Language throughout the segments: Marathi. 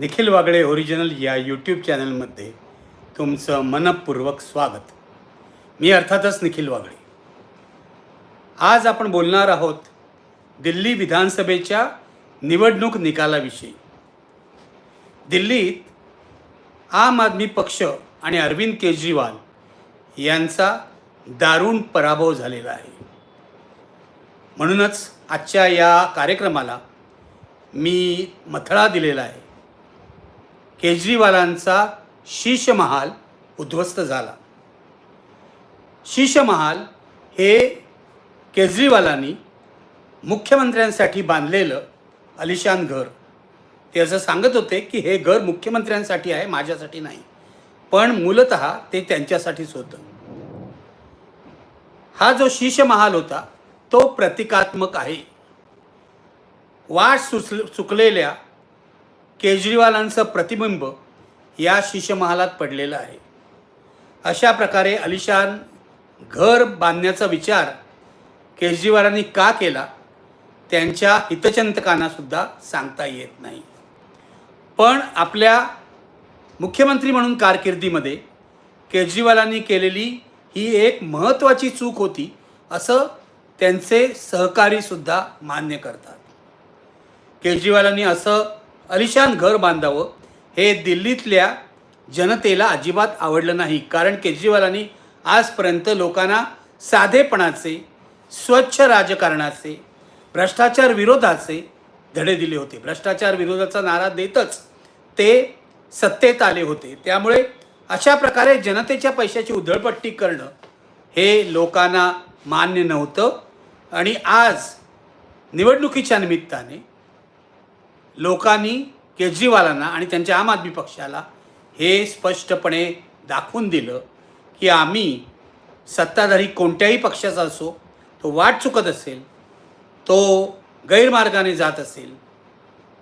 निखिल वागळे ओरिजिनल या यूट्यूब चॅनलमध्ये तुमचं मनपूर्वक स्वागत. मी अर्थातच निखिल वागळे. आज आपण बोलणार आहोत दिल्ली विधानसभेच्या निवडणूक निकालाविषयी. दिल्लीत आम आदमी पक्ष आणि अरविंद केजरीवाल यांचा दारुण पराभव झालेला आहे. म्हणूनच आजच्या या कार्यक्रमाला मी मथळा दिलेला आहे. केजरीवालांचा शीश महाल उद्ध्वस्त झाला. शीश महाल हे केजरीवालांनी मुख्यमंत्र्यांसाठी बांधलेलं अलिशान घर. ते असं सांगत होते की हे घर मुख्यमंत्र्यांसाठी आहे माझ्यासाठी नाही. पण मूलत ते त्यांच्यासाठीच होतं. हा जो शीश महाल होता तो प्रतिकात्मक आहे. वाट सुचल चुकलेल्या केजरीवालांचं प्रतिबिंब या शिशमहालात पडलेलं आहे. अशा प्रकारे अलिशान घर बांधण्याचा विचार केजरीवालांनी का केला त्यांच्या हितचिंतकांनासुद्धा सांगता येत नाही. पण आपल्या मुख्यमंत्री म्हणून कारकिर्दीमध्ये केजरीवालांनी केलेली ही एक महत्त्वाची चूक होती असं त्यांचे सहकारीसुद्धा मान्य करतात. केजरीवालांनी असं अलिशान घर बांधावं हे दिल्लीतल्या जनतेला अजिबात आवडलं नाही. कारण केजरीवालांनी आजपर्यंत लोकांना साधेपणाचे स्वच्छ राजकारणाचे भ्रष्टाचार विरोधाचे धडे दिले होते. भ्रष्टाचार विरोधाचा नारा देतच ते सत्तेत आले होते. त्यामुळे अशा प्रकारे जनतेच्या पैशाची उधळपट्टी करणं हे लोकांना मान्य नव्हतं. आणि आज निवडणुकीच्या निमित्ताने लोकांनी केजरीवालांना आणि त्यांच्या आम आदमी पक्षाला हे स्पष्टपणे दाखवून दिलं की आम्ही सत्ताधारी कोणत्याही पक्षाचा असो तो वाट चुकत असेल तो गैरमार्गाने जात असेल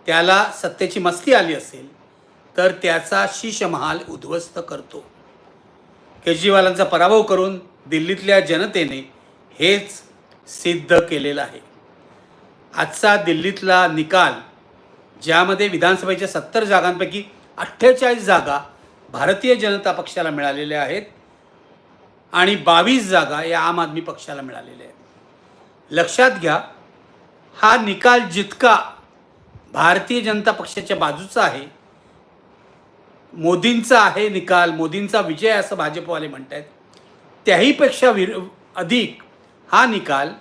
त्याला सत्तेची मस्ती आली असेल तर त्याचा शीशमहाल उद्ध्वस्त करतो. केजरीवालांचा पराभव करून दिल्लीतल्या जनतेने हेच सिद्ध केलेलं आहे. आजचा दिल्लीतला निकाल ज्यामध्ये विधानसभेच्या सत्तर जागांपैकी अठ्ठेचाळीस जागा भारतीय जनता पक्षाला मिळालेल्या आहेत आणि बावीस जागा या आम आदमी पक्षाला मिळालेल्या आहेत. लक्षात घ्या हा निकाल जितका भारतीय जनता पक्षाच्या बाजूचा आहे मोदींचा आहे निकाल मोदींचा विजय असं भाजपवाले म्हणत आहेत त्याहीपेक्षा विर अधिक हा निकाल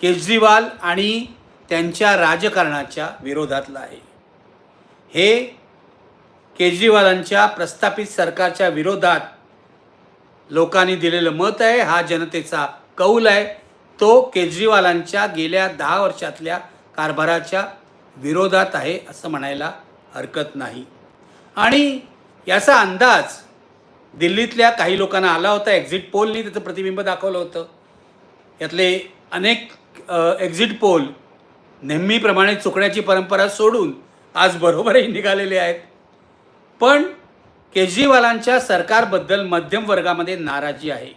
केजरीवाल आणि त्यांच्या राजकारणाच्या विरोधातला आहे. हे केजरीवालांच्या प्रस्थापित सरकारच्या विरोधात लोकांनी दिलेलं मत आहे हा जनतेचा कौल आहे. तो केजरीवालांच्या गेल्या दहा वर्षातल्या कारभाराच्या विरोधात आहे असं म्हणायला हरकत नाही. आणि याचा अंदाज दिल्लीतल्या काही लोकांना आला होता. एक्झिट पोलनी त्याचं प्रतिबिंब दाखवलं होतं. यातले अनेक एक्झिट पोल नेहमीप्रमाणे चुकण्याची परंपरा सोडून आज बरोबरही निघालेले आहेत. पण केजरीवालांच्या सरकारबद्दल मध्यम वर्गामध्ये नाराजी आहे.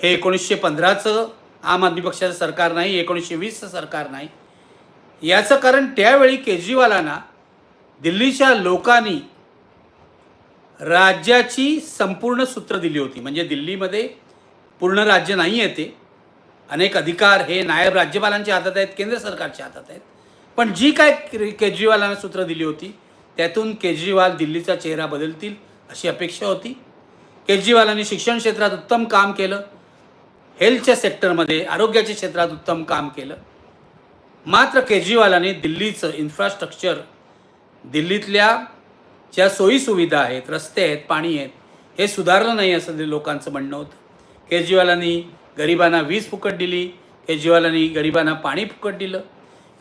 हे एकोणीसशे पंधराचं आम आदमी पक्षाचं सरकार नाही एकोणीसशे वीसचं सरकार नाही. याचं कारण त्यावेळी केजरीवालांना दिल्लीच्या लोकांनी राज्याची संपूर्ण सूत्र दिली होती. म्हणजे दिल्लीमध्ये पूर्ण राज्य नाही आहे ते. अनेक अधिकार हे नायब राज्यपालांच्या हातात आहेत केंद्र सरकारच्या हातात आहेत. पण जी काय केजरीवालांना सूत्र दिली होती त्यातून केजरीवाल दिल्लीचा चेहरा बदलतील अशी अपेक्षा होती. केजरीवालांनी शिक्षण क्षेत्रात उत्तम काम केलं. हेल्थच्या सेक्टरमध्ये आरोग्याच्या क्षेत्रात उत्तम काम केलं. मात्र केजरीवालाने दिल्लीचं इन्फ्रास्ट्रक्चर दिल्लीतल्या ज्या सोयीसुविधा आहेत रस्ते आहेत पाणी आहेत हे सुधारलं नाही असं लोकांचं म्हणणं होतं. केजरीवालांनी गरिबांना वीज फुकट दिली केजरीवालांनी गरिबांना पाणी फुकट दिलं.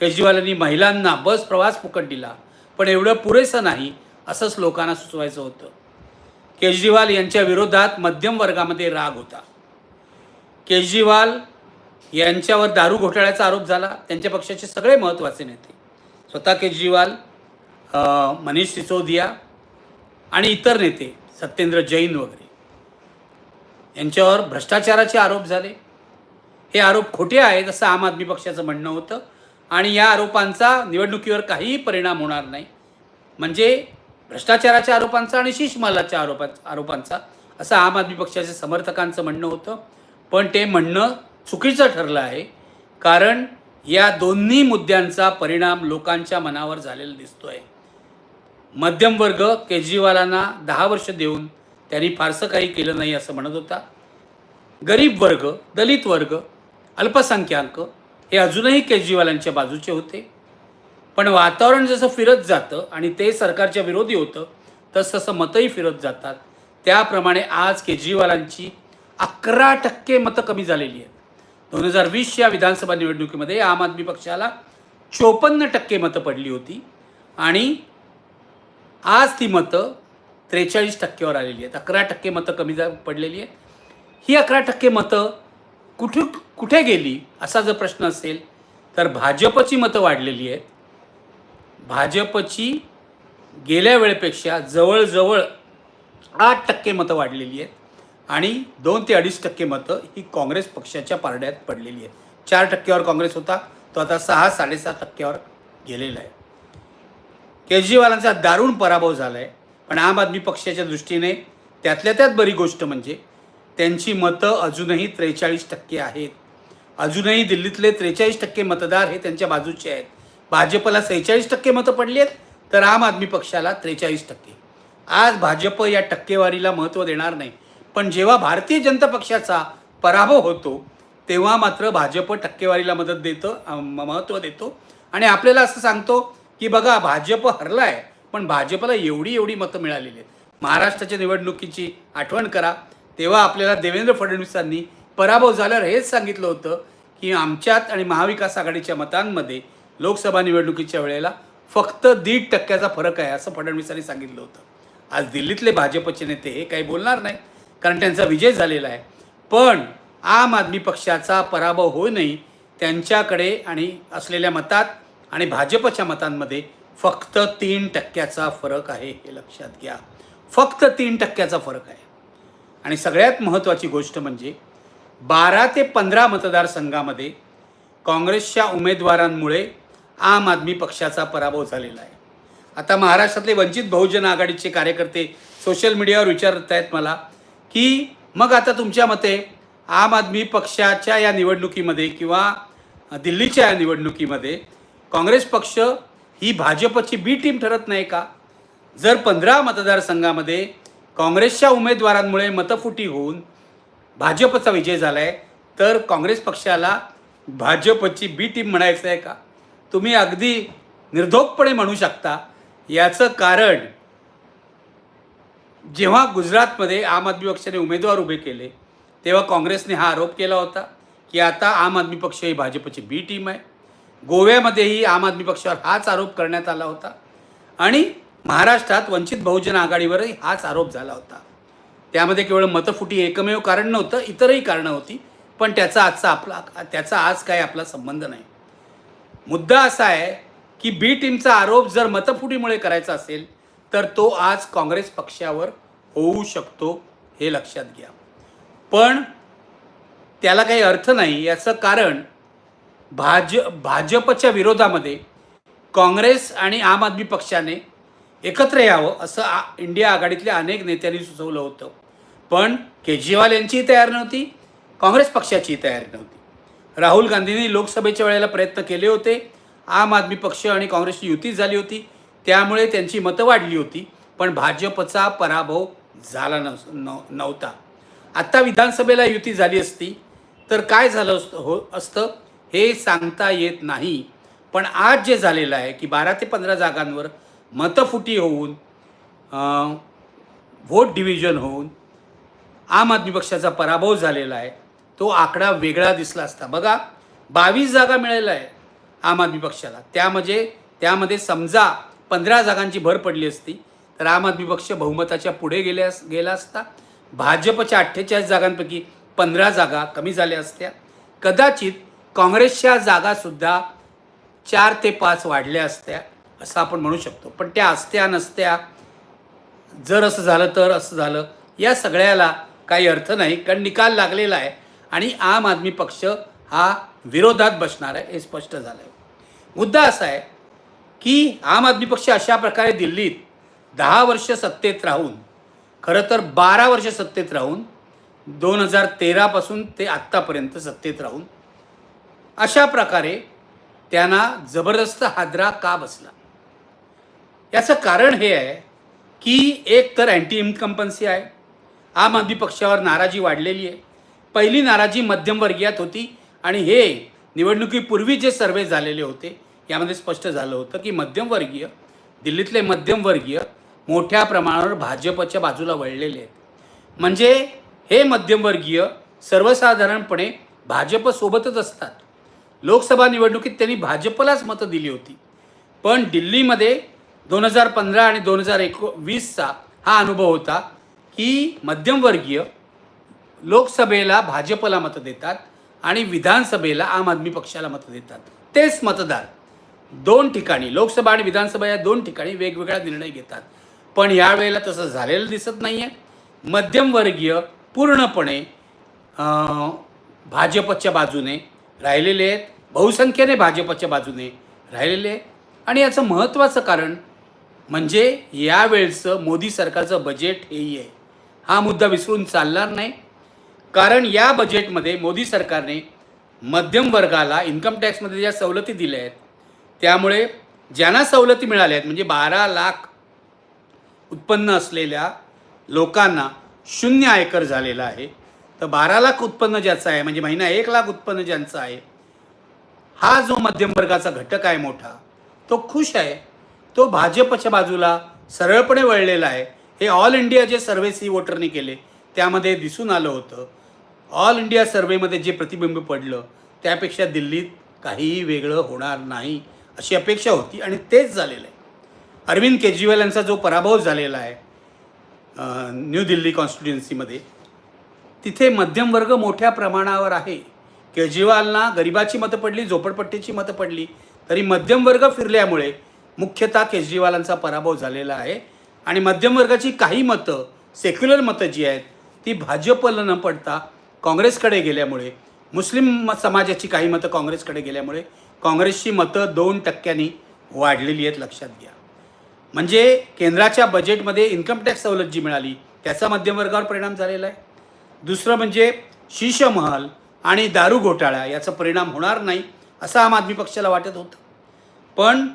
केजरीवालांनी महिलांना बस प्रवास फुकट दिला पण एवढं पुरेसं नाही असंच लोकांना सुचवायचं होतं. केजरीवाल यांच्या विरोधात मध्यम वर्गामध्ये राग होता. केजरीवाल यांच्यावर दारू घोटाळ्याचा आरोप झाला त्यांच्या पक्षाचे सगळे महत्त्वाचे नेते. स्वतः केजरीवाल मनीष सिसोदिया आणि इतर नेते सत्येंद्र जैन वगैरे. यांच्यावर भ्रष्टाचाराचे आरोप झाले. हे आरोप खोटे आहेत असं आम आदमी पक्षाचं म्हणणं होतं. आणि या आरोपांचा निवडणुकीवर काहीही परिणाम होणार नाही. म्हणजे भ्रष्टाचाराच्या आरोपांचा आणि शिशमालाच्या आरोपा आरोपांचा. असं आम आदमी पक्षाच्या समर्थकांचं म्हणणं होतं. पण ते म्हणणं चुकीचं ठरलं आहे. कारण या दोन्ही मुद्द्यांचा परिणाम लोकांच्या मनावर झालेला दिसतो आहे मध्यमवर्ग केजरीवालांना दहा वर्ष देऊन त्यांनी फारसं काही केलं नाही असं म्हणत होता. गरीब वर्ग दलित वर्ग अल्पसंख्याक हे अजूनही केजरीवालांच्या बाजूचे होते. पण वातावरण जसं फिरत जातं आणि ते सरकारच्या विरोधी होतं तसं तसं मतंही फिरत जातात. त्याप्रमाणे आज केजरीवालांची अकरा टक्के मतं कमी झालेली आहेत. दोन हजार वीसच्या विधानसभा निवडणुकीमध्ये आम आदमी पक्षाला चोपन्न टक्के मतं पडली होती आणि आज ती मतं त्रेचाळीस टक्क्यावर आलेली आहेत. अकरा टक्के मतं कमी जा पडलेली आहेत. ही अकरा टक्के मतं कुठे कुठे गेली असा जर प्रश्न असेल तर भाजपची मतं वाढलेली आहेत. भाजपची गेल्या वेळेपेक्षा जवळजवळ आठ टक्के मतं वाढलेली आहेत आणि दोन ते अडीच टक्के मतं ही काँग्रेस पक्षाच्या पारड्यात पडलेली आहेत. चार टक्क्यावर काँग्रेस होता तो आता सहा साडेसहा टक्क्यावर गेलेला आहे. केजरीवालांचा दारुण पराभव झाला आहे पण आम आदमी पक्षाच्या दृष्टीने त्यातल्या त्यात बरी गोष्ट म्हणजे त्यांची मतं अजूनही त्रेचाळीस टक्के आहेत. अजूनही दिल्लीतले त्रेचाळीस टक्के मतदार हे त्यांच्या बाजूचे आहेत. भाजपला सेहेचाळीस टक्के मतं पडली आहेत तर आम आदमी पक्षाला त्रेचाळीस टक्के. आज भाजप या टक्केवारीला महत्त्व देणार नाही. पण जेव्हा भारतीय जनता पक्षाचा पराभव होतो तेव्हा मात्र भाजप टक्केवारीला मदत देतं महत्त्व देतो. आणि आपल्याला असं सांगतो की बघा भाजप हरला आहे पण भाजपला एवढी एवढी मतं मिळालेली आहेत. महाराष्ट्राच्या निवडणुकीची आठवण करा. तेव्हा आपल्याला देवेंद्र फडणवीसांनी पराभव झाल्यावर हेच सांगितलं होतं की आमच्यात आणि महाविकास आघाडीच्या मतांमध्ये लोकसभा निवडणुकीच्या वेळेला फक्त दीड टक्क्याचा फरक आहे असं फडणवीसांनी सांगितलं होतं. आज दिल्लीतले भाजपचे नेते हे काही बोलणार नाही कारण त्यांचा विजय झालेला आहे. पण आम आदमी पक्षाचा पराभव होऊ नये त्यांच्याकडे आणि असलेल्या मतात आणि भाजपच्या मतांमध्ये फक्त तीन टक्क्याचा फरक आहे हे लक्षात घ्या. फक्त तीन टक्क्याचा फरक आहे. आणि सगळ्यात महत्त्वाची गोष्ट म्हणजे बारा ते पंधरा मतदारसंघामध्ये काँग्रेसच्या उमेदवारांमुळे आम आदमी पक्षाचा पराभव झालेला आहे. आता महाराष्ट्रातले वंचित बहुजन आघाडीचे कार्यकर्ते सोशल मीडियावर विचारत आहेत मला की मग आता तुमच्या मते आम आदमी पक्षाच्या या निवडणुकीमध्ये किंवा दिल्लीच्या या निवडणुकीमध्ये काँग्रेस पक्ष ही भाजपची बी टीम ठरत नाही का? जर पंधरा मतदारसंघामध्ये काँग्रेसच्या उमेदवारांमुळे मतफुटी होऊन भाजपचा विजय झाला आहे तर काँग्रेस पक्षाला भाजपची बी टीम म्हणायचं आहे का? तुम्ही अगदी निर्धोकपणे म्हणू शकता. याचं कारण जेव्हा गुजरातमध्ये आम आदमी पक्षाने उमेदवार उभे केले तेव्हा काँग्रेसने हा आरोप केला होता की आता आम आदमी पक्ष ही भाजपची बी टीम आहे. गोव्यामध्येही आम आदमी पक्षावर हाच आरोप करण्यात आला होता. आणि महाराष्ट्रात वंचित बहुजन आघाडीवरही हाच आरोप झाला होता. त्यामध्ये केवळ मतफुटी एकमेव कारण नव्हतं इतरही कारणं होती पण त्याचा आजचा आपला त्याचा आज काय आपला संबंध नाही. मुद्दा असा आहे की बी टीमचा आरोप जर मतफुटीमुळे करायचा असेल तर तो आज काँग्रेस पक्षावर होऊ शकतो हे लक्षात घ्या. पण त्याला काही अर्थ नाही याचं कारण भाज भाजपच्या विरोधामध्ये काँग्रेस आणि आम आदमी पक्षाने एकत्र यावं असं आ इंडिया आघाडीतल्या अनेक नेत्यांनी सुचवलं होतं. पण केजरीवाल यांचीही तयार नव्हती काँग्रेस पक्षाचीही तयारी नव्हती. राहुल गांधींनी लोकसभेच्या वेळेला प्रयत्न केले होते. आम आदमी पक्ष आणि काँग्रेसची युती झाली होती. त्यामुळे त्यांची मतं वाढली होती पण भाजपचा पराभव झाला नस नव नव्हता. आत्ता विधानसभेला युती झाली असती तर काय झालं असतं हो असतं हे सांगता येत नाही. पण आज जे झालेलं आहे की बारा ते पंधरा जागांवर मतफुटी होऊन व्होट डिव्हिजन होऊन आम आदमी पक्षाचा पराभव झालेला आहे. तो आकडा वेगळा दिसला असता. बघा बावीस जागा मिळालेल्या आहे आम आदमी पक्षाला. त्यामध्ये त्यामध्ये समजा पंधरा जागांची भर पडली असती तर आम आदमी पक्ष बहुमताच्या पुढे गेल्या गेला असता. भाजपच्या अठ्ठेचाळीस जागांपैकी पंधरा जागा कमी झाल्या असत्या. कदाचित काँग्रेसच्या जागासुद्धा चार ते पाच वाढल्या असत्या. असं आपण म्हणू शकतो. पण त्या असत्या नसत्या जर असं झालं तर असं झालं या सगळ्याला काही अर्थ नाही. कारण निकाल लागलेला आहे आणि आम आदमी पक्ष हा विरोधात बसणार आहे हे स्पष्ट झालं आहे मुद्दा असा आहे की आम आदमी पक्ष अशा प्रकारे दिल्लीत दहा वर्ष सत्तेत राहून खरं तर बारा वर्ष सत्तेत राहून दोन हजार तेरापासून ते आत्तापर्यंत सत्तेत राहून अशा प्रकारे त्यांना जबरदस्त हादरा का बसला? याचं कारण हे आहे की एक तर अँटी इन्कम्पन्सी आहे. आम आदमी पक्षावर नाराजी वाढलेली आहे. पहिली नाराजी मध्यमवर्गीयात होती आणि हे निवडणुकीपूर्वी जे सर्वे झालेले होते यामध्ये स्पष्ट झालं होतं की मध्यमवर्गीय दिल्लीतले मध्यमवर्गीय मोठ्या प्रमाणावर भाजपच्या बाजूला वळलेले आहेत. म्हणजे हे मध्यमवर्गीय सर्वसाधारणपणे भाजपसोबतच असतात. लोकसभा निवडणुकीत त्यांनी भाजपलाच मतं दिली होती. पण दिल्लीमध्ये दोन हजार पंधरा आणि दोन हजार एको वीसचा हा अनुभव होता की मध्यमवर्गीय लोकसभेला भाजपला मतं देतात आणि विधानसभेला आम आदमी पक्षाला मतं देतात. तेच मतदार दोन ठिकाणी लोकसभा आणि विधानसभा या दोन ठिकाणी वेगवेगळा निर्णय घेतात. पण यावेळेला तसं झालेलं दिसत नाही आहे मध्यमवर्गीय पूर्णपणे भाजपच्या बाजूने राहिलेले आहेत. बहुसंख्येने भाजपच्या बाजूने राहिलेले आहे आणि याचं महत्त्वाचं कारण म्हणजे यावेळचं मोदी सरकारचं बजेट हेही आहे हा मुद्दा विसरून चालणार नाही. कारण या बजेटमध्ये मोदी सरकारने मध्यम वर्गाला इन्कम टॅक्समध्ये ज्या सवलती दिल्या आहेत त्यामुळे ज्यांना सवलती मिळाल्या आहेत म्हणजे बारा लाख उत्पन्न असलेल्या लोकांना शून्य आयकर झालेला आहे. तर बारा लाख उत्पन्न ज्याचं आहे म्हणजे महिना एक लाख उत्पन्न ज्यांचं आहे हा जो मध्यम वर्गाचा घटक आहे मोठा तो खुश आहे. तो भाजपच्या बाजूला सरळपणे वळलेला आहे. हे ऑल इंडिया जे सर्वे सी वोटरने केले त्यामध्ये दिसून आलं होतं. ऑल इंडिया सर्वेमध्ये जे प्रतिबिंब पडलं त्यापेक्षा दिल्लीत काहीही वेगळं होणार नाही अशी अपेक्षा होती आणि तेच झालेलं आहे. अरविंद केजरीवाल यांचा जो पराभव झालेला आहे न्यू दिल्ली कॉन्स्टिट्युन्सीमध्ये तिथे मध्यम वर्ग मोठ्या प्रमाणावर आहे. केजरीवालना गरिबाची मतं पडली झोपडपट्टीची मतं पडली तरी मध्यम वर्ग फिरल्यामुळे मुख्यतः केजरीवालांचा पराभव झालेला आहे. आणि मध्यमवर्गाची काही मतं सेक्युलर मतं जी आहेत ती भाजपला न पडता काँग्रेसकडे गेल्यामुळे मुस्लिम म- समाजाची काही मतं काँग्रेसकडे गेल्यामुळे काँग्रेसची मतं दोन टक्क्यांनी वाढलेली आहेत लक्षात घ्या. म्हणजे केंद्राच्या बजेटमध्ये इन्कम टॅक्स सवलत जी मिळाली त्याचा मध्यमवर्गावर परिणाम झालेला आहे. दुसरं म्हणजे शीशमहल आणि दारू घोटाळा याचा परिणाम होणार नाही असं आम आदमी पक्षाला वाटत होतं. पण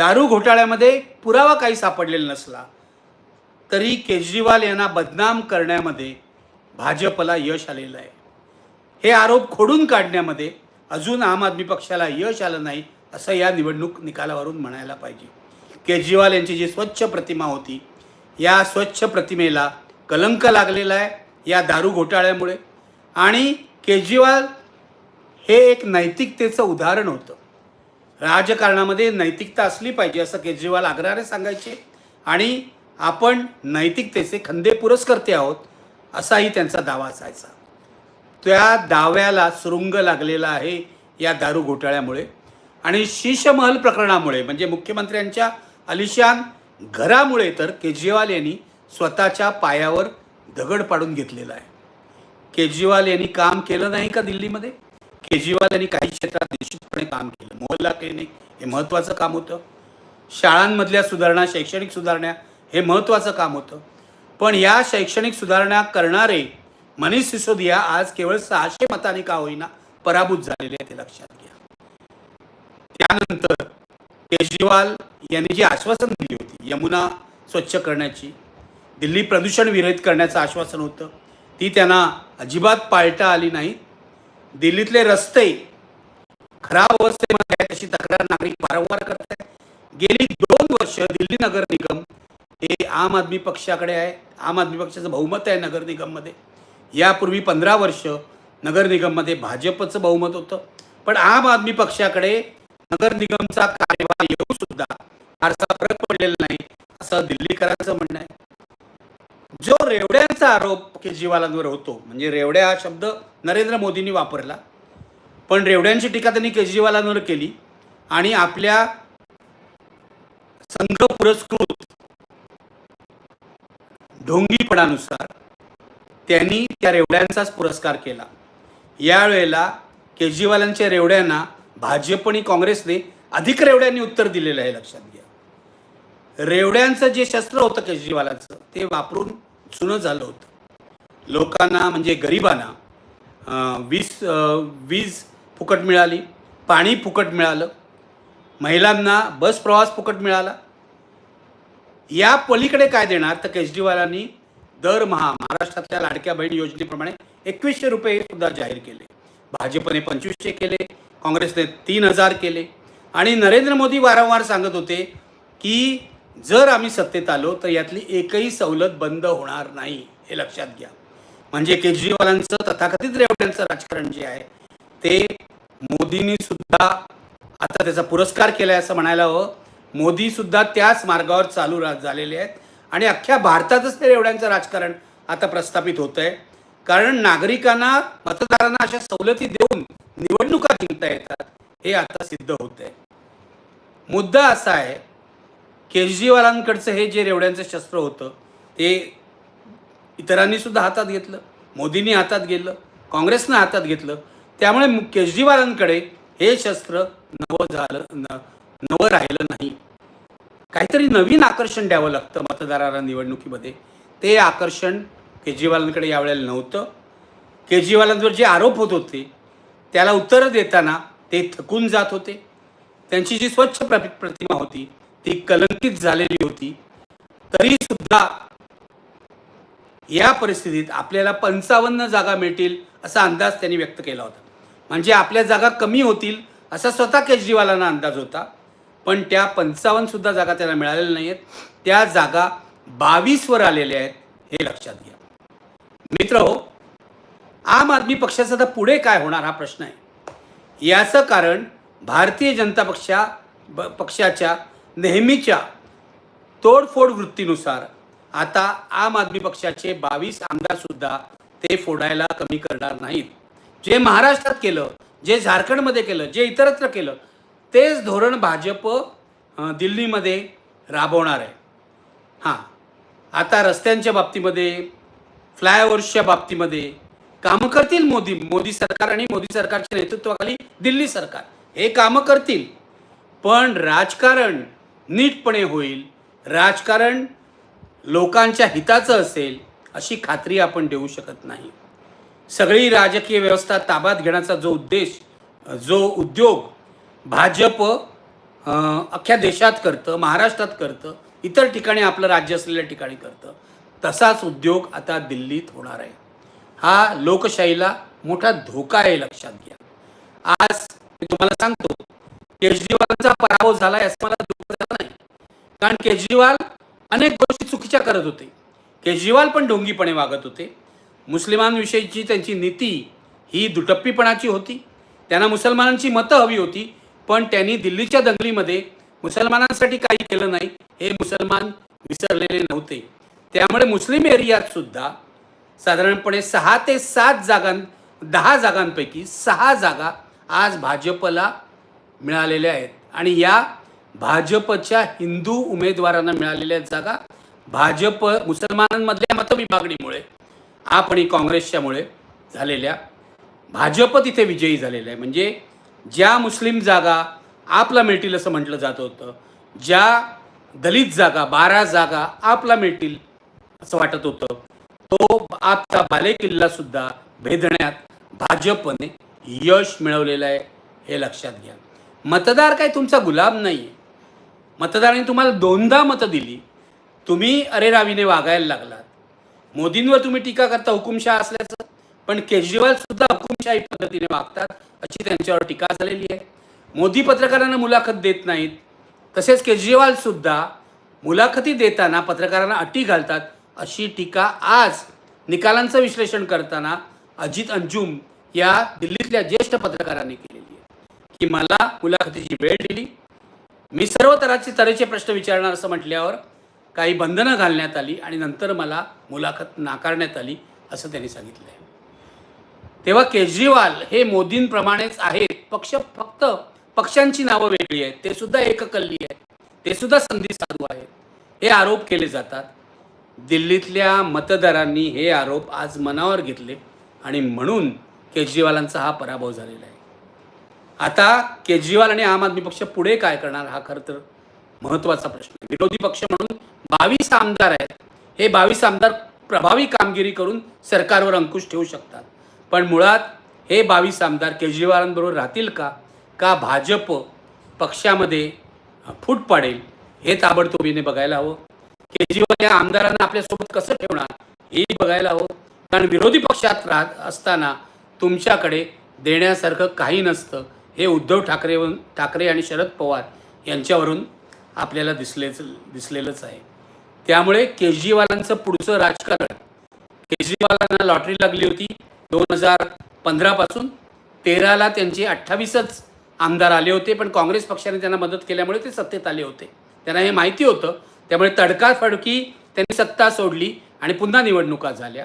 दारू घोटाळ्यामध्ये पुरावा काही सापडलेला नसला तरी केजरीवाल यांना बदनाम करण्यामध्ये भाजपला यश आलेलं आहे. हे आरोप खोडून काढण्यामध्ये अजून आम आदमी पक्षाला यश आलं नाही असं या निवडणूक निकालावरून म्हणायला पाहिजे. केजरीवाल यांची जी स्वच्छ प्रतिमा होती या स्वच्छ प्रतिमेला कलंक लागलेला आहे या दारू घोटाळ्यामुळे. आणि केजरीवाल हे एक नैतिकतेचं उदाहरण होतं. राजकारणामध्ये नैतिकता असली पाहिजे असं केजरीवाल आग्रहाने सांगायचे. आणि आपण नैतिकतेचे खंदे पुरस्कर्ते आहोत असाही त्यांचा दावा असायचा. त्या दाव्याला सुरुंग लागलेला आहे या दारू घोटाळ्यामुळे. आणि शीशमहल प्रकरणामुळे म्हणजे मुख्यमंत्र्यांच्या अलिशान घरामुळे तर केजरीवाल यांनी स्वतःच्या पायावर दगड पाडून घेतलेला आहे. केजरीवाल यांनी काम केलं नाही का दिल्लीमध्ये? केजरीवाल यांनी काही क्षेत्रात निश्चितपणे काम केलं. मोहल्ला क्लिनिक हे महत्त्वाचं काम होतं. शाळांमधल्या सुधारणा शैक्षणिक सुधारणा हे महत्त्वाचं काम होतं. पण या शैक्षणिक सुधारणा करणारे मनीष सिसोदिया आज केवळ सहाशे मतांनी का होईना पराभूत झालेले आहे ते लक्षात घ्या. त्यानंतर केजरीवाल यांनी जी आश्वासन दिली होती यमुना स्वच्छ करण्याची दिल्ली प्रदूषण विरहित करण्याचं आश्वासन होतं ती त्यांना अजिबात पाळता आली नाही. दिल्लीतले रस्ते खराब अवस्थेमध्ये आहेत अशी तक्रार नागरिक वारंवार करत आहेत गेली दोन वर्ष दिल्ली नगर निगम हे आम आदमी पक्षाकडे आहे. आम आदमी पक्षाचं बहुमत आहे नगर निगममध्ये. यापूर्वी पंधरा वर्ष नगर निगममध्ये भाजपचं बहुमत होतं. पण आम आदमी पक्षाकडे नगर निगमचा कार्यभार येऊ सुद्धा फारसा फरक पडलेला नाही असं दिल्लीकरांचं म्हणणं आहे. जो रेवड्यांचा आरोप केजरीवालांवर होतो म्हणजे रेवड्या हा शब्द नरेंद्र मोदींनी वापरला. पण रेवड्यांची टीका त्यांनी केजरीवालांवर केली आणि आपल्या संघ पुरस्कृत ढोंगीपणानुसार त्यांनी त्या रेवड्यांचाच पुरस्कार केला. यावेळेला केजरीवालांच्या रेवड्यांना भाजप आणि काँग्रेसने अधिक रेवड्यांनी उत्तर दिलेलं आहे लक्षात घ्या. रेवड्यांचं जे शस्त्र होतं केजरीवालांचं ते वापरून जुनं झालं होतं. लोकांना म्हणजे गरिबांना वीज वीज फुकट मिळाली पाणी फुकट मिळालं महिलांना बस प्रवास फुकट मिळाला. या पलीकडे काय देणार? तर केजरीवालांनी दरमहा महाराष्ट्रातल्या लाडक्या बहीण योजनेप्रमाणे एकवीसशे रुपये सुद्धा जाहीर केले. भाजपने पंचवीसशे केले काँग्रेसने तीन हजार केले. आणि नरेंद्र मोदी वारंवार सांगत होते की जर आम्ही सत्तेत आलो तर यातली एकही सवलत बंद होणार नाही हे लक्षात घ्या. म्हणजे केजरीवालांचं तथाकथित रेवड्यांचं राजकारण जे आहे ते मोदींनी सुद्धा आता त्याचा पुरस्कार केला आहे असं म्हणायला हवं. मोदी सुद्धा त्याच मार्गावर चालू रा झालेले आहेत. आणि अख्ख्या भारतातच ते रेवड्यांचं राजकारण आता प्रस्थापित होत आहे कारण नागरिकांना मतदारांना अशा सवलती देऊन निवडणुका जिंकता येतात हे आता सिद्ध होत आहे मुद्दा असा आहे केजरीवालांकडचं हे जे रेवड्यांचं शस्त्र होतं ते इतरांनी सुद्धा हातात घेतलं. मोदींनी हातात घेतलं. काँग्रेसनं हातात घेतलं. त्यामुळे केजरीवालांकडे हे शस्त्र नवं झालं न नवं राहिलं नाही. काहीतरी नवीन आकर्षण द्यावं लागतं मतदाराला निवडणुकीमध्ये. ते आकर्षण केजरीवालांकडे यावेळेला नव्हतं. केजरीवालांवर जे आरोप होत होते त्याला उत्तरं देताना ते थकून जात होते. त्यांची जी स्वच्छ प्र प्रतिमा होती ती कलंकित झालेली होती. तरी सुद्धा या परिस्थितीत आपल्याला पंचावन्न जागा मिळतील असा अंदाज त्यांनी व्यक्त केला होता. म्हणजे आपल्या जागा कमी होतील असा स्वतः केजरीवालांना अंदाज होता. पण त्या पंचावन्न सुद्धा जागा त्याला मिळालेल्या नाही आहेत त्या जागा बावीसवर आलेल्या आहेत हे लक्षात घ्या. मित्र हो आम आदमी पक्षाचा आता पुढे काय होणार हा प्रश्न आहे. याचं कारण भारतीय जनता पक्षा ब- पक्षाच्या नेहमीच्या तोडफोड वृत्तीनुसार आता आम आदमी पक्षाचे बावीस आमदार सुद्धा ते फोडायला कमी करणार नाहीत. जे महाराष्ट्रात केलं जे झारखंडमध्ये केलं जे इतरत्र केलं तेच धोरण भाजप दिल्लीमध्ये राबवणार आहे. हां. आता रस्त्यांच्या बाबतीमध्ये फ्लायओव्हर्सच्या बाबतीमध्ये कामं करतील मोदी मोदी सरकार आणि मोदी सरकारच्या नेतृत्वाखाली दिल्ली सरकार. हे कामं करतील. पण राजकारण नीटपणे होईल. राजकारण लोकांच्या हिताचं असेल अशी खात्री आपण देऊ शकत नाही. सगळी राजकीय व्यवस्था ताब्यात घेण्याचा जो उद्देश जो उद्योग भाजप अख्ख्या देशात करतं महाराष्ट्रात करतं इतर ठिकाणी आपलं राज्य असलेल्या ठिकाणी करतं तसाच उद्योग आता दिल्लीत होणार आहे. हा लोकशाहीला मोठा धोका आहे लक्षात घ्या. आज मी तुम्हाला सांगतो केजरीवालचा पराभव झाला असं मला दुःख नाही. कारण केजरीवाल अनेक गोष्टी चुकीच्या करत होते. केजरीवाल पण ढोंगीपणे वागत होते. मुस्लिमांविषयीची त्यांची नीती ही दुटप्पीपणाची होती. त्यांना मुसलमानांची मतं हवी होती पण त्यांनी दिल्लीच्या दंगलीमध्ये मुसलमानांसाठी काही केलं नाही हे मुसलमान विसरलेले नव्हते. त्यामुळे मुस्लिम एरियात सुद्धा साधारणपणे सहा ते सात जागां दहा जागांपैकी सहा जागा आज भाजपला मिळालेल्या आहेत. आणि या भाजपच्या हिंदू उमेदवारांना मिळालेल्या जागा भाजप मुसलमानांमधल्या मतविभागणीमुळे आप आणि काँग्रेसच्यामुळे झालेल्या. भाजप तिथे विजयी झालेला आहे. म्हणजे ज्या मुस्लिम जागा आपला मिळतील असं म्हटलं जात होतं ज्या दलित जागा बारा जागा आपला मिळतील असं वाटत होतं तो आपचा बालेकिल्ला सुद्धा भेदण्यात भाजपने यश मिळवलेलं आहे हे लक्षात घ्या. मतदार काय तुमचा गुलाम नाही आहे मतदारांनी तुम्हाला दोनदा मतं दिली. तुम्ही अरे रावीने वागायला लागलात. मोदींवर तुम्ही टीका करता हुकुमशाह असल्याचं पण केजरीवाल सुद्धा हुकुमशाही पद्धतीने वागतात अशी त्यांच्यावर टीका झालेली आहे. मोदी पत्रकारांना मुलाखत देत नाहीत. तसेच केजरीवाल सुद्धा मुलाखती देताना पत्रकारांना अटी घालतात अशी टीका आज निकालांचं विश्लेषण करताना अजित अंजुम या दिल्लीतल्या ज्येष्ठ पत्रकारांनी केलेली आहे. की मला मुलाखतीची वेळ दिली मी सर्व तऱ्हाचे तऱ्हेचे प्रश्न विचारणार असं म्हटल्यावर काही बंधनं घालण्यात आली आणि नंतर मला मुलाखत नाकारण्यात आली असं त्यांनी सांगितलं आहे तेव्हा केजरीवाल हे मोदींप्रमाणेच आहेत. पक्ष फक्त पक्षांची नावं वेगळी आहेत. ते सुद्धा एककल्ली आहेत. ते सुद्धा संधी साधू आहेत. हे आरोप केले जातात. दिल्लीतल्या मतदारांनी हे आरोप आज मनावर घेतले आणि म्हणून केजरीवालांचा हा पराभव झालेला आहे. आता केजरीवाल आणि आम आदमी पक्ष पुढे काय करणार हा खरं तर महत्त्वाचा प्रश्न आहे. विरोधी पक्ष म्हणून बावीस आमदार आहेत हे बावीस आमदार प्रभावी कामगिरी करून सरकारवर अंकुश ठेवू शकतात. पण मुळात हे बावीस आमदार केजरीवालांबरोबर राहतील का? का भाजप पक्षामध्ये फूट पाडेल? हे ताबडतोबीने बघायला हवं. केजरीवाल या आमदारांना आपल्यासोबत कसं ठेवणार? हेही बघायला हवं. कारण विरोधी पक्षात राहत असताना तुमच्याकडे देण्यासारखं काही नसतं. हे उद्धव ठाकरे ठाकरे आणि शरद पवार यांच्यावरून आपल्याला दिसलेच दिसलेलंच आहे. त्यामुळे केजरीवालांचं पुढचं राजकारण केजरीवालांना लॉटरी लागली होती दोन हजार पंधरापासून तेराला त्यांचे अठ्ठावीसच आमदार आले होते पण काँग्रेस पक्षाने त्यांना मदत केल्यामुळे ते सत्तेत आले होते. त्यांना हे माहिती होतं त्यामुळे तडकाफडकी त्यांनी सत्ता सोडली आणि पुन्हा निवडणुका झाल्या.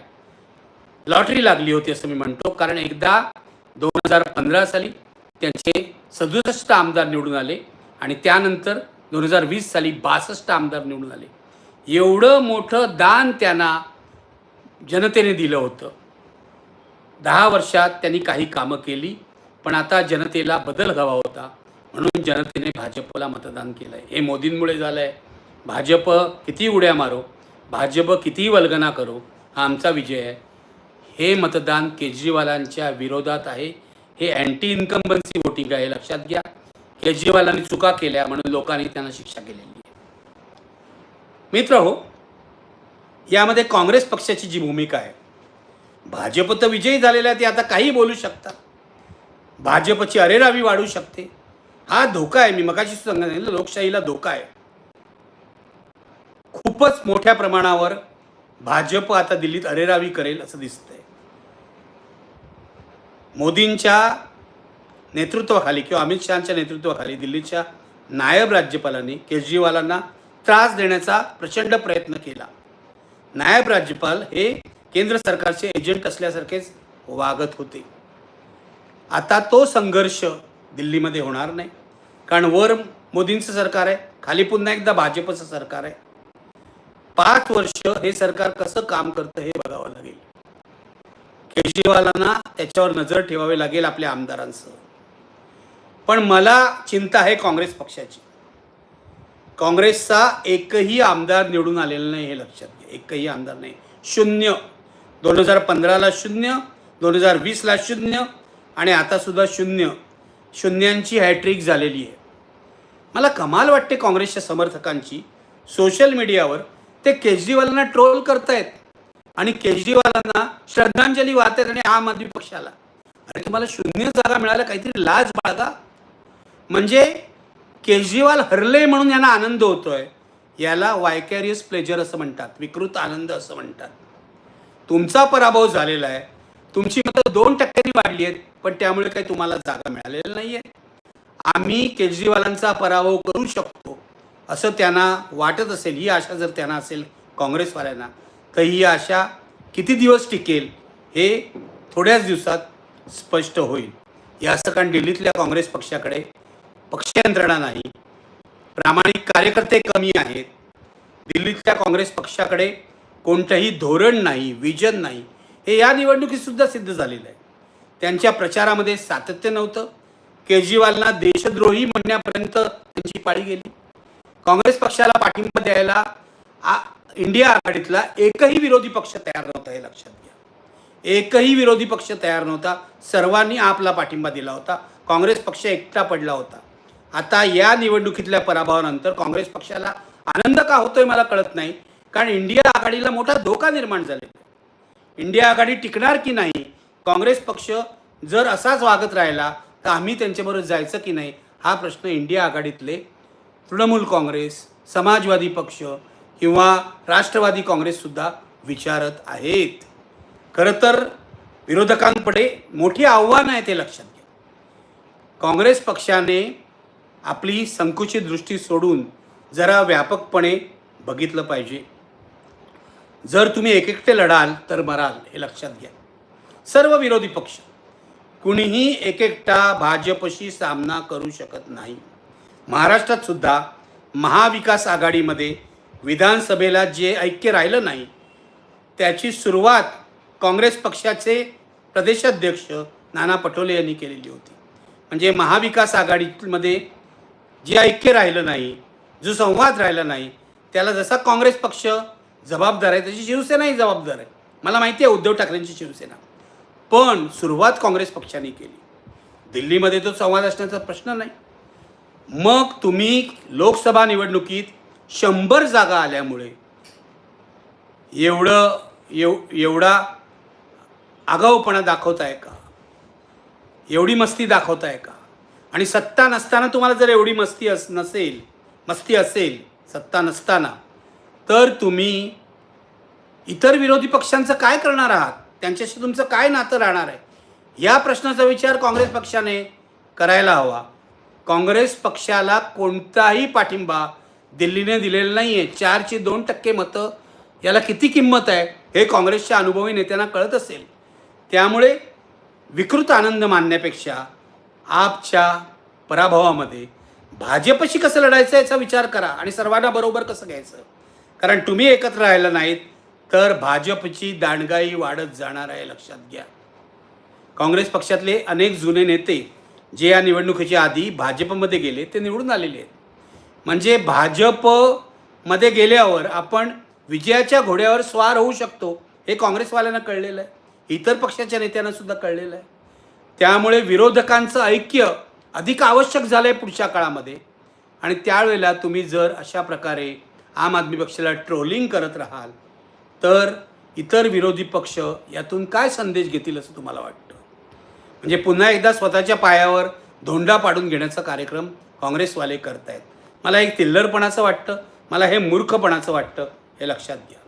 लॉटरी लागली होती असं मी म्हणतो कारण एकदा दोन हजार पंधरा साली त्यांचे सदुसष्ट आमदार निवडून आले आणि त्यानंतर दोन हजार वीस साली बासष्ट आमदार निवडून आले. एवढं मोठं दान त्यांना जनतेने दिलं होतं. दहा वर्षात त्यांनी काही कामं केली पण आता जनतेला बदल हवा होता. म्हणून जनतेने भाजपला मतदान केलं आहे हे मोदींमुळे झालं आहे भाजप किती उड्या मारो भाजप कितीही वल्गना करो हा आमचा विजय आहे. हे मतदान केजरीवालांच्या विरोधात आहे. हे अँटी इन्कम्बन्सी वोटिंग आहे लक्षात घ्या. केजरीवालांनी चुका केल्या म्हणून लोकांनी त्यांना शिक्षा केलेली आहे. मित्र हो यामध्ये काँग्रेस पक्षाची जी भूमिका आहे भाजप तर विजयी झालेला आहे ते आता काही बोलू शकतात भाजपची अरेरावी वाढू शकते. हा धोका आहे मी मगाशी सांगितलं लोकशाहीला धोका आहे. खूपच मोठ्या प्रमाणावर भाजप आता दिल्लीत अरेरावी करेल असं दिसतंय. मोदींच्या नेतृत्वाखाली किंवा अमित शहाच्या नेतृत्वाखाली दिल्लीच्या नायब राज्यपालांनी केजरीवालांना त्रास देण्याचा प्रचंड प्रयत्न केला. नायब राज्यपाल हे केंद्र सरकारचे एजंट असल्यासारखेच वागत होते. आता तो संघर्ष दिल्लीमध्ये होणार नाही. कारण वर मोदींचं सरकार आहे खाली पुन्हा एकदा भाजपचं सरकार आहे. पाच वर्ष हे सरकार कसं काम करतं हे बघावं लागेल. केजरीवालांना त्याच्यावर नजर ठेवावी लागेल आपल्या आमदारांसह. पण मला चिंता आहे काँग्रेस पक्षाची. काँग्रेसचा एकही आमदार निवडून आलेला नाही हे लक्षात घ्या. एकही आमदार नाही. शून्य. दोन हजार पंधराला शून्य दोन हजार वीसला शून्य आणि आतासुद्धा शून्य. शून्यांची हॅट्रिक झालेली आहे. मला कमाल वाटते काँग्रेसच्या समर्थकांची. सोशल मीडियावर ते केजरीवालांना ट्रोल करतायत. आणि केजरीवालांना श्रद्धांजली वाहतात आणि आम आदमी पक्षाला. अरे तुम्हाला शून्य जागा मिळायला काहीतरी लाज बाळगा. म्हणजे केजरीवाल हरले म्हणून यांना आनंद होतोय. याला वायकॅरियस प्लेजर असं म्हणतात विकृत आनंद असं म्हणतात. तुमचा पराभव झालेला आहे. तुमची मतं दोन टक्क्यांनी वाढली आहेत पण त्यामुळे काही तुम्हाला जागा मिळालेली नाही आहे आम्ही केजरीवालांचा पराभव करू शकतो असं त्यांना वाटत असेल ही आशा जर त्यांना असेल काँग्रेसवाल्यांना. तर ही आशा किती दिवस टिकेल हे थोड्याच दिवसात स्पष्ट होईल. या असं कारण दिल्लीतल्या काँग्रेस पक्षाकडे पक्षयंत्रणा नाही प्रामाणिक कार्यकर्ते कमी आहेत. दिल्लीतल्या काँग्रेस पक्षाकडे कोणतंही धोरण नाही विजन नाही हे या निवडणुकीतसुद्धा सिद्ध झालेलं आहे. त्यांच्या प्रचारामध्ये सातत्य नव्हतं. केजरीवालना देशद्रोही म्हणण्यापर्यंत त्यांची पाळी गेली. काँग्रेस पक्षाला पाठिंबा द्यायला आ इंडिया आघाडीतला एकही विरोधी पक्ष तयार नव्हता हे लक्षात घ्या. एकही विरोधी पक्ष तयार नव्हता. सर्वांनी आपला पाठिंबा दिला होता. काँग्रेस पक्ष एकटा पडला होता. आता या निवडणुकीतल्या पराभवानंतर काँग्रेस पक्षाला आनंद का होतोय मला कळत नाही. कारण इंडिया आघाडीला मोठा धोका निर्माण झालेला इंडिया आघाडी टिकणार की नाही काँग्रेस पक्ष जर असाच वागत राहिला तर आम्ही त्यांच्याबरोबर जायचं की नाही हा प्रश्न इंडिया आघाडीतले तृणमूल काँग्रेस समाजवादी पक्ष किंवा राष्ट्रवादी काँग्रेससुद्धा विचारत आहेत. खरं तर विरोधकांपुढे मोठी आव्हानं आहे ते लक्षात घ्या. काँग्रेस पक्षाने आपली संकुचित दृष्टी सोडून जरा व्यापकपणे बघितलं पाहिजे. जर तुम्ही एकेकटे लढाल तर मराल हे लक्षात घ्या. सर्व विरोधी पक्ष कुणीही एकेकटा भाजपशी सामना करू शकत नाही. महाराष्ट्रात सुद्धा महाविकास आघाडीमध्ये विधानसभेला जे ऐक्य राहिलं नाही त्याची सुरुवात काँग्रेस पक्षाचे प्रदेशाध्यक्ष नाना पटोले यांनी केलेली होती. म्हणजे महाविकास आघाडीमध्ये जे ऐक्य राहिलं नाही जो संवाद राहिला नाही त्याला जसा काँग्रेस पक्ष जबाबदार आहे तशी शिवसेनाही जबाबदार आहे. मला माहिती आहे उद्धव ठाकरेंची शिवसेना. पण सुरुवात काँग्रेस पक्षाने केली. दिल्लीमध्ये तो संवाद असण्याचा प्रश्न नाही. मग तुम्ही लोकसभा निवडणुकीत शंभर जागा आल्यामुळे एवढं एव एवढा आगाऊपणा दाखवताय का? एवढी मस्ती दाखवताय का? आणि सत्ता नसताना तुम्हाला जर एवढी मस्ती अस नसेल मस्ती असेल सत्ता नसताना तर तुम्ही इतर विरोधी पक्षांचं काय करणार आहात? त्यांच्याशी तुमचं काय नातं राहणार आहे? या प्रश्नाचा विचार काँग्रेस पक्षाने करायला हवा. काँग्रेस पक्षाला कोणताही पाठिंबा दिल्लीने दिलेलं नाही आहे चारची दोन टक्के मतं. याला किती किंमत आहे हे काँग्रेसच्या अनुभवी नेत्यांना कळत असेल. त्यामुळे विकृत आनंद मानण्यापेक्षा आपच्या पराभवामध्ये भाजपशी कसं लढायचं याचा विचार करा आणि सर्वांना बरोबर कसं घ्यायचं? कारण तुम्ही एकत्र राहिलं नाहीत तर भाजपची दांडगाई वाढत जाणार आहे लक्षात घ्या. काँग्रेस पक्षातले अनेक जुने नेते जे या निवडणुकीच्या आधी भाजपमध्ये गेले ते निवडून आलेले आहेत. म्हणजे भाजपमध्ये गेल्यावर आपण विजयाच्या घोड्यावर स्वार होऊ शकतो हे काँग्रेसवाल्यांना कळलेलं आहे. इतर पक्षाच्या नेत्यांना सुद्धा कळलेलं आहे. त्यामुळे विरोधकांचं ऐक्य अधिक आवश्यक झालं आहे पुढच्या काळामध्ये. आणि त्यावेळेला तुम्ही जर अशा प्रकारे आम आदमी पक्षाला ट्रोलिंग करत राहाल तर इतर विरोधी पक्ष यातून काय संदेश घेतील असं तुम्हाला वाटतं? म्हणजे पुन्हा एकदा स्वतःच्या पायावर धोंडा पाडून घेण्याचा कार्यक्रम काँग्रेसवाले करतायत. मला एक तिल्लरपणाचं वाटतं मला हे मूर्खपणाचं वाटतं हे लक्षात घ्या.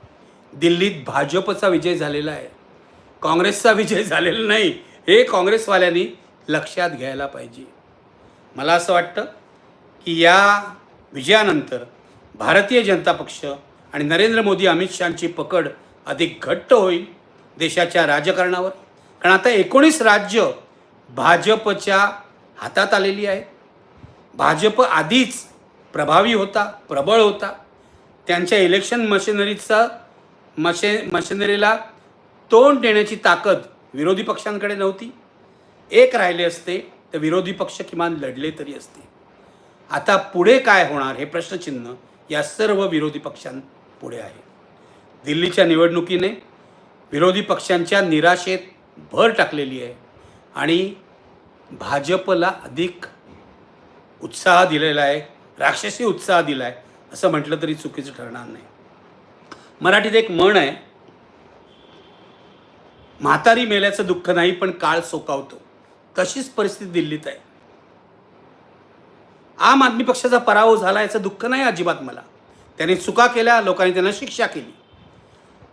दिल्लीत भाजपचा विजय झालेला आहे. काँग्रेसचा विजय झालेला नाही हे काँग्रेसवाल्यांनी लक्षात घ्यायला पाहिजे. मला असं वाटतं की या विजयानंतर भारतीय जनता पक्ष आणि नरेंद्र मोदी अमित शहाची पकड अधिक घट्ट होईल देशाच्या राजकारणावर. कारण आता एकोणीस राज्य भाजपच्या हातात आलेली आहे भाजप आधीच प्रभावी होता प्रबळ होता. त्यांच्या इलेक्शन मशिनरीचा मशे मशिनरीला तोंड देण्याची ताकद विरोधी पक्षांकडे नव्हती. एक राहिले असते तर विरोधी पक्ष किमान लढले तरी असते. आता पुढे काय होणार हे प्रश्नचिन्ह या सर्व विरोधी पक्षांपुढे आहे. दिल्लीच्या निवडणुकीने विरोधी पक्षांच्या निराशेत भर टाकलेली आहे आणि भाजपला अधिक उत्साह दिलेला आहे. राक्षसी उत्साह दिला आहे असं म्हटलं तरी चुकीचं ठरणार नाही. मराठीत एक म्हण आहे म्हातारी मेल्याचं दुःख नाही पण काळ सोकावतो. तशीच परिस्थिती दिल्लीत आहे. आम आदमी पक्षाचा पराभव झाला याचं दुःख नाही अजिबात मला. त्याने चुका केल्या लोकांनी त्यांना शिक्षा केली.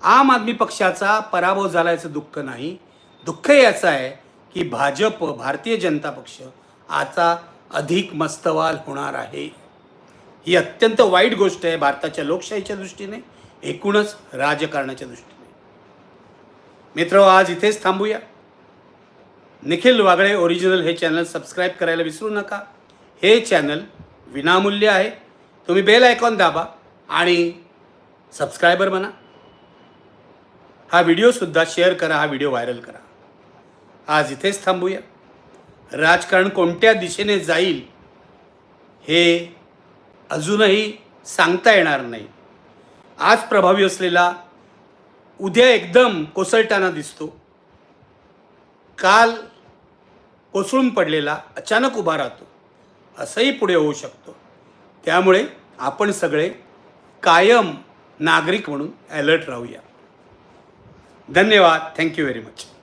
आम आदमी पक्षाचा पराभव झाला याचं दुःख नाही. दुःख याचं आहे की भाजप भारतीय जनता पक्ष आता अधिक मस्तवाल होणार आहे. ही अत्यंत वाईट गोष्ट आहे भारताच्या लोकशाहीच्या दृष्टीने एकूणच राजकारणाच्या दृष्टीने. मित्र आज इथेच थांबूया. निखिल वागळे ओरिजिनल हे चॅनल सबस्क्राईब करायला विसरू नका. हे चॅनल विनामूल्य आहे. तुम्ही बेल आयकॉन दाबा आणि सबस्क्रायबर बना. हा व्हिडिओसुद्धा शेअर करा हा व्हिडिओ व्हायरल करा. आज इथेच थांबूया. राजकारण कोणत्या दिशेने जाईल हे अजूनही सांगता येणार नाही. आज प्रभावी असलेला उद्या एकदम कोसळताना दिसतो. काल कोसळून पडलेला अचानक उभा राहतो. असंही पुढे होऊ शकतो. त्यामुळे आपण सगळे कायम नागरिक म्हणून अलर्ट राहूया. धन्यवाद. Thank you very much